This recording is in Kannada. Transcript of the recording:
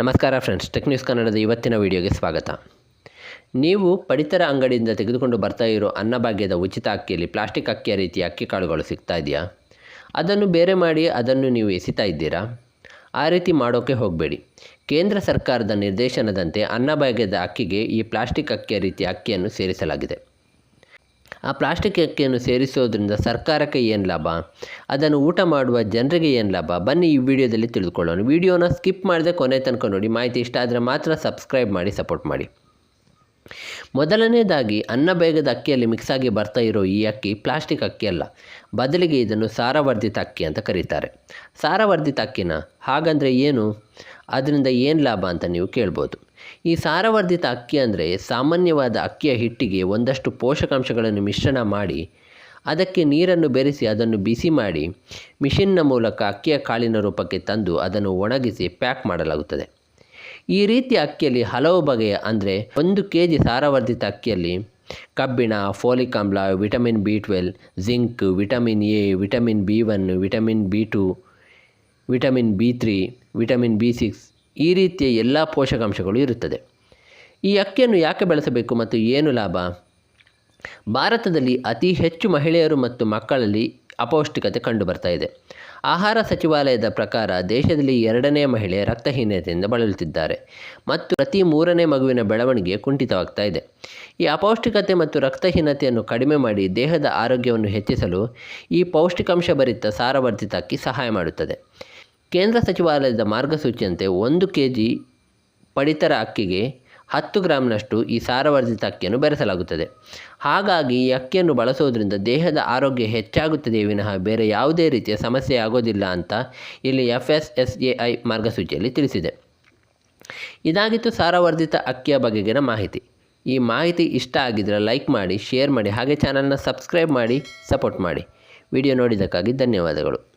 ನಮಸ್ಕಾರ ಫ್ರೆಂಡ್ಸ್, ಟೆಕ್ ನ್ಯೂಸ್ ಕನ್ನಡದ ಇವತ್ತಿನ ವಿಡಿಯೋಗೆ ಸ್ವಾಗತ. ನೀವು ಪಡಿತರ ಅಂಗಡಿಯಿಂದ ತೆಗೆದುಕೊಂಡು ಬರ್ತಾ ಇರೋ ಅನ್ನಭಾಗ್ಯದ ಉಚಿತ ಅಕ್ಕಿಯಲ್ಲಿ ಪ್ಲಾಸ್ಟಿಕ್ ಅಕ್ಕಿಯ ರೀತಿಯ ಅಕ್ಕಿ ಕಾಳುಗಳು ಸಿಗ್ತಾ ಇದೆಯಾ? ಅದನ್ನು ಬೇರೆ ಮಾಡಿ ಅದನ್ನು ನೀವು ಎಸಿತಾ ಇದ್ದೀರಾ? ಆ ರೀತಿ ಮಾಡೋಕ್ಕೆ ಹೋಗಬೇಡಿ. ಕೇಂದ್ರ ಸರ್ಕಾರದ ನಿರ್ದೇಶನದಂತೆ ಅನ್ನಭಾಗ್ಯದ ಅಕ್ಕಿಗೆ ಈ ಪ್ಲಾಸ್ಟಿಕ್ ಅಕ್ಕಿಯ ರೀತಿಯ ಅಕ್ಕಿಯನ್ನು ಸೇರಿಸಲಾಗಿದೆ. ಆ ಪ್ಲಾಸ್ಟಿಕ್ ಅಕ್ಕಿಯನ್ನು ಸೇರಿಸೋದ್ರಿಂದ ಸರ್ಕಾರಕ್ಕೆ ಏನು ಲಾಭ? ಅದನ್ನು ಊಟ ಮಾಡುವ ಜನರಿಗೆ ಏನು ಲಾಭ? ಬನ್ನಿ ಈ ವಿಡಿಯೋದಲ್ಲಿ ತಿಳಿದುಕೊಳ್ಳೋಣ. ವಿಡಿಯೋನ ಸ್ಕಿಪ್ ಮಾಡದೆ ಕೊನೆ ತನಕ ನೋಡಿ. ಮಾಹಿತಿ ಇಷ್ಟ ಆದರೆ ಮಾತ್ರ ಸಬ್ಸ್ಕ್ರೈಬ್ ಮಾಡಿ, ಸಪೋರ್ಟ್ ಮಾಡಿ. ಮೊದಲನೇದಾಗಿ ಅನ್ನ ಬೇಗದ ಅಕ್ಕಿಯಲ್ಲಿ ಮಿಕ್ಸ್ ಆಗಿ ಬರ್ತಾ ಇರೋ ಈ ಅಕ್ಕಿ ಪ್ಲಾಸ್ಟಿಕ್ ಅಕ್ಕಿ ಅಲ್ಲ. ಬದಲಿಗೆ ಇದನ್ನು ಸಾರವರ್ಧಿತ ಅಕ್ಕಿ ಅಂತ ಕರೀತಾರೆ. ಸಾರವರ್ಧಿತ ಅಕ್ಕಿನ ಹಾಗಂದರೆ ಏನು? ಅದರಿಂದ ಏನು ಲಾಭ ಅಂತ ನೀವು ಕೇಳ್ಬೋದು. ಈ ಸಾರವರ್ಧಿತ ಅಕ್ಕಿ ಅಂದರೆ ಸಾಮಾನ್ಯವಾದ ಅಕ್ಕಿಯ ಹಿಟ್ಟಿಗೆ ಒಂದಷ್ಟು ಪೋಷಕಾಂಶಗಳನ್ನು ಮಿಶ್ರಣ ಮಾಡಿ, ಅದಕ್ಕೆ ನೀರನ್ನು ಬೆರೆಸಿ ಅದನ್ನು ಬಿಸಿ ಮಾಡಿ, ಮಿಷಿನ್ನ ಮೂಲಕ ಅಕ್ಕಿಯ ಕಾಳಿನ ರೂಪಕ್ಕೆ ತಂದು ಅದನ್ನು ಒಣಗಿಸಿ ಪ್ಯಾಕ್ ಮಾಡಲಾಗುತ್ತದೆ. ಈ ರೀತಿಯ ಅಕ್ಕಿಯಲ್ಲಿ ಹಲವು ಬಗೆಯ ಅಂದರೆ ಒಂದು ಕೆ ಜಿ ಸಾರವರ್ಧಿತ ಅಕ್ಕಿಯಲ್ಲಿ ಕಬ್ಬಿಣ ಫೋಲಿಕ್ ಆಮ್ಲ vitamin B twelve zinc vitamin A vitamin B one vitamin B two vitamin B three vitamin B six ಈ ರೀತಿಯ ಎಲ್ಲ ಪೋಷಕಾಂಶಗಳು ಇರುತ್ತದೆ. ಈ ಅಕ್ಕಿಯನ್ನು ಯಾಕೆ ಬೆಳೆಸಬೇಕು ಮತ್ತು ಏನು ಲಾಭ? ಭಾರತದಲ್ಲಿ ಅತಿ ಹೆಚ್ಚು ಮಹಿಳೆಯರು ಮತ್ತು ಮಕ್ಕಳಲ್ಲಿ ಅಪೌಷ್ಟಿಕತೆ ಕಂಡುಬರ್ತಾ ಇದೆ. ಆಹಾರ ಸಚಿವಾಲಯದ ಪ್ರಕಾರ ದೇಶದಲ್ಲಿ ಎರಡನೇ ಮಹಿಳೆ ರಕ್ತಹೀನತೆಯಿಂದ ಬಳಲುತ್ತಿದ್ದಾರೆ ಮತ್ತು ಪ್ರತಿ ಮೂರನೇ ಮಗುವಿನ ಬೆಳವಣಿಗೆ ಕುಂಠಿತವಾಗ್ತಾ ಇದೆ. ಈ ಅಪೌಷ್ಟಿಕತೆ ಮತ್ತು ರಕ್ತಹೀನತೆಯನ್ನು ಕಡಿಮೆ ಮಾಡಿ ದೇಹದ ಆರೋಗ್ಯವನ್ನು ಹೆಚ್ಚಿಸಲು ಈ ಪೌಷ್ಟಿಕಾಂಶಭರಿತ ಸಾರವರ್ಧಿತ ಅಕ್ಕಿ ಸಹಾಯ ಮಾಡುತ್ತದೆ. ಕೇಂದ್ರ ಸಚಿವಾಲಯದ ಮಾರ್ಗಸೂಚಿಯಂತೆ ಒಂದು ಕೆ ಜಿ ಪಡಿತರ ಅಕ್ಕಿಗೆ ಹತ್ತು ಗ್ರಾಮ್ನಷ್ಟು ಈ ಸಾರವರ್ಧಿತ ಅಕ್ಕಿಯನ್ನು ಬೆರೆಸಲಾಗುತ್ತದೆ. ಹಾಗಾಗಿ ಈ ಅಕ್ಕಿಯನ್ನು ಬಳಸೋದ್ರಿಂದ ದೇಹದ ಆರೋಗ್ಯ ಹೆಚ್ಚಾಗುತ್ತದೆ ವಿನಃ ಬೇರೆ ಯಾವುದೇ ರೀತಿಯ ಸಮಸ್ಯೆ ಆಗೋದಿಲ್ಲ ಅಂತ ಇಲ್ಲಿ F S S A I ಮಾರ್ಗಸೂಚಿಯಲ್ಲಿ ತಿಳಿಸಿದೆ. ಇದಾಗಿತ್ತು ಸಾರವರ್ಧಿತ ಅಕ್ಕಿಯ ಬಗೆಗಿನ ಮಾಹಿತಿ. ಈ ಮಾಹಿತಿ ಇಷ್ಟ ಆಗಿದ್ದರೆ ಲೈಕ್ ಮಾಡಿ, ಶೇರ್ ಮಾಡಿ, ಹಾಗೆ ಚಾನಲ್ನ ಸಬ್ಸ್ಕ್ರೈಬ್ ಮಾಡಿ, ಸಪೋರ್ಟ್ ಮಾಡಿ. ವಿಡಿಯೋ ನೋಡಿದ್ದಕ್ಕಾಗಿ ಧನ್ಯವಾದಗಳು.